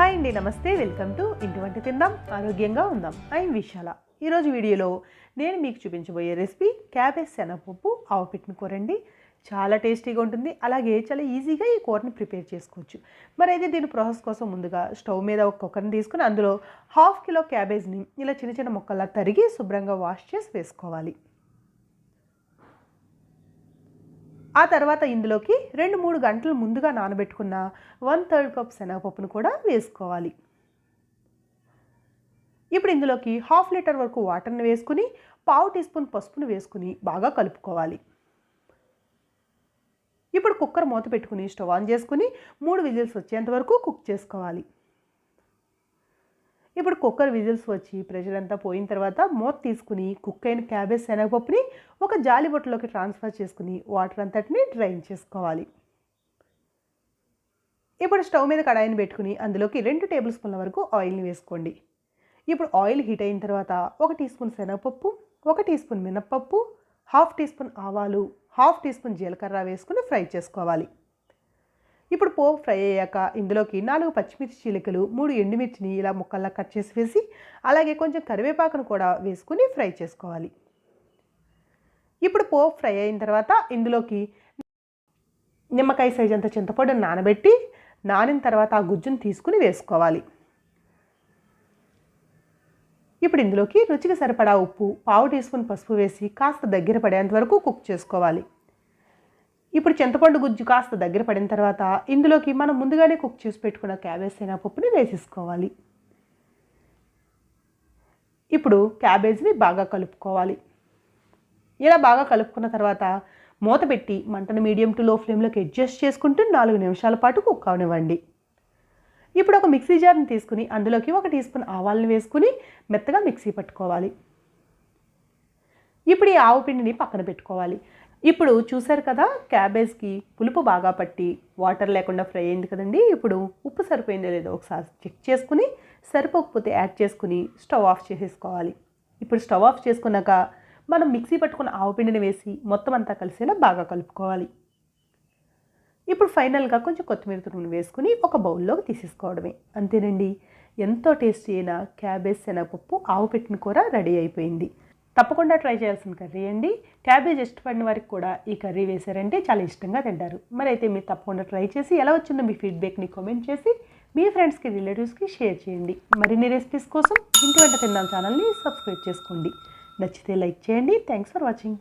Hi అండి నమస్తే welcome to ఇంటి వంట తిందాం ఆరోగ్యంగా ఉందాం. ఐఎమ్ విశాల. ఈరోజు వీడియోలో నేను మీకు చూపించబోయే రెసిపీ క్యాబేజ్ శనగపప్పు ఆవుపెట్టిన కూర అండి. చాలా టేస్టీగా ఉంటుంది అలాగే చాలా ఈజీగా ఈ కూరని ప్రిపేర్ చేసుకోవచ్చు. మరి అయితే దీని ప్రాసెస్ కోసం ముందుగా స్టవ్ మీద ఒక కుక్కర్ని తీసుకుని అందులో హాఫ్ కిలో క్యాబేజ్ని ఇలా చిన్న చిన్న ముక్కల్లా తరిగి శుభ్రంగా వాష్ చేసి వేసుకోవాలి. ఆ తర్వాత ఇందులోకి రెండు మూడు గంటలు ముందుగా నానబెట్టుకున్న వన్ థర్డ్ కప్ శనగపప్పును కూడా వేసుకోవాలి. ఇప్పుడు ఇందులోకి హాఫ్ లీటర్ వరకు వాటర్ని వేసుకుని పావు టీ స్పూన్ పసుపును వేసుకుని బాగా కలుపుకోవాలి. ఇప్పుడు కుక్కర్ మూత పెట్టుకుని స్టవ్ ఆన్ చేసుకుని మూడు విజిల్స్ వచ్చేంత వరకు కుక్ చేసుకోవాలి. ఇప్పుడు కుక్కర్ విజిల్స్ వచ్చి ప్రెషర్ అంతా పోయిన తర్వాత మూత తీసుకుని కుక్ అయిన క్యాబేజ్ శనగపప్పుని ఒక జాలి బొట్టలోకి ట్రాన్స్ఫర్ చేసుకుని వాటర్ అంతటిని డ్రైన్ చేసుకోవాలి. ఇప్పుడు స్టవ్ మీద కడాయిని పెట్టుకుని అందులోకి రెండు టేబుల్ స్పూన్ల వరకు ఆయిల్ని వేసుకోండి. ఇప్పుడు ఆయిల్ హీట్ అయిన తర్వాత ఒక టీ స్పూన్ శనగపప్పు ఒక టీ స్పూన్ మినప్పప్పు హాఫ్ టీ స్పూన్ ఆవాలు హాఫ్ టీ స్పూన్ జీలకర్ర వేసుకుని ఫ్రై చేసుకోవాలి. ఇప్పుడు పోపు ఫ్రై అయ్యాక ఇందులోకి నాలుగు పచ్చిమిర్చి చీలికలు మూడు ఎండుమిర్చిని ఇలా ముక్కల్లా కట్ చేసి వేసి అలాగే కొంచెం కరివేపాకును కూడా వేసుకుని ఫ్రై చేసుకోవాలి. ఇప్పుడు పోపు ఫ్రై అయిన తర్వాత ఇందులోకి నిమ్మకాయ సైజ్ అంత చింతపొడి నానబెట్టి నానిన తర్వాత ఆ గుజ్జును తీసుకుని వేసుకోవాలి. ఇప్పుడు ఇందులోకి రుచికి సరిపడా ఉప్పు పావు టీ స్పూన్ పసుపు వేసి కాస్త దగ్గర పడేంత వరకు కుక్ చేసుకోవాలి. ఇప్పుడు చింతపండు గుజ్జు కాస్త దగ్గర పడిన తర్వాత ఇందులోకి మనం ముందుగానే కుక్ చేసి పెట్టుకున్న క్యాబేజ్ అయిన పప్పుని వేసేసుకోవాలి. ఇప్పుడు క్యాబేజ్ని బాగా కలుపుకోవాలి. ఇలా బాగా కలుపుకున్న తర్వాత మూత పెట్టి మంటను మీడియం టు లో ఫ్లేమ్లోకి అడ్జస్ట్ చేసుకుంటూ నాలుగు నిమిషాల పాటు కుక్ అవనివ్వండి. ఇప్పుడు ఒక మిక్సీ జార్ని తీసుకుని అందులోకి ఒక టీ స్పూన్ ఆవాలను వేసుకుని మెత్తగా మిక్సీ పట్టుకోవాలి. ఇప్పుడు ఈ ఆవు పిండిని పక్కన పెట్టుకోవాలి. ఇప్పుడు చూసారు కదా క్యాబేజ్కి పులుపు బాగా పట్టి వాటర్ లేకుండా ఫ్రై అయింది కదండి. ఇప్పుడు ఉప్పు సరిపోయిందో లేదో ఒకసారి చెక్ చేసుకుని సరిపోకపోతే యాడ్ చేసుకుని స్టవ్ ఆఫ్ చేసేసుకోవాలి. ఇప్పుడు స్టవ్ ఆఫ్ చేసుకున్నాక మనం మిక్సీ పట్టుకున్న ఆవు పిండిని వేసి మొత్తం అంతా కలిసేలా బాగా కలుపుకోవాలి. ఇప్పుడు ఫైనల్గా కొంచెం కొత్తిమీర తురుమును వేసుకుని ఒక బౌల్లోకి తీసేసుకోవడమే. అంతేనండి. ఎంతో టేస్టీ అయిన క్యాబేజ్ శనగపప్పు ఆవు పెట్టిన కూర రెడీ అయిపోయింది. తప్పకుండా ట్రై చేయాల్సిన కర్రీ అండి. క్యాబేజ్ ఇష్టపడిన వారికి కూడా ఈ కర్రీ వేశారంటే చాలా ఇష్టంగా తింటారు. మరి అయితే మీరు తప్పకుండా ట్రై చేసి ఎలా వచ్చిందో మీ ఫీడ్బ్యాక్ని కామెంట్ చేసి మీ ఫ్రెండ్స్కి రిలేటివ్స్కి షేర్ చేయండి. మరిన్ని రెసిపీస్ కోసం ఇంటి వెంట తిన్నాం ఛానల్ని సబ్స్క్రైబ్ చేసుకోండి. నచ్చితే లైక్ చేయండి. Thanks for watching.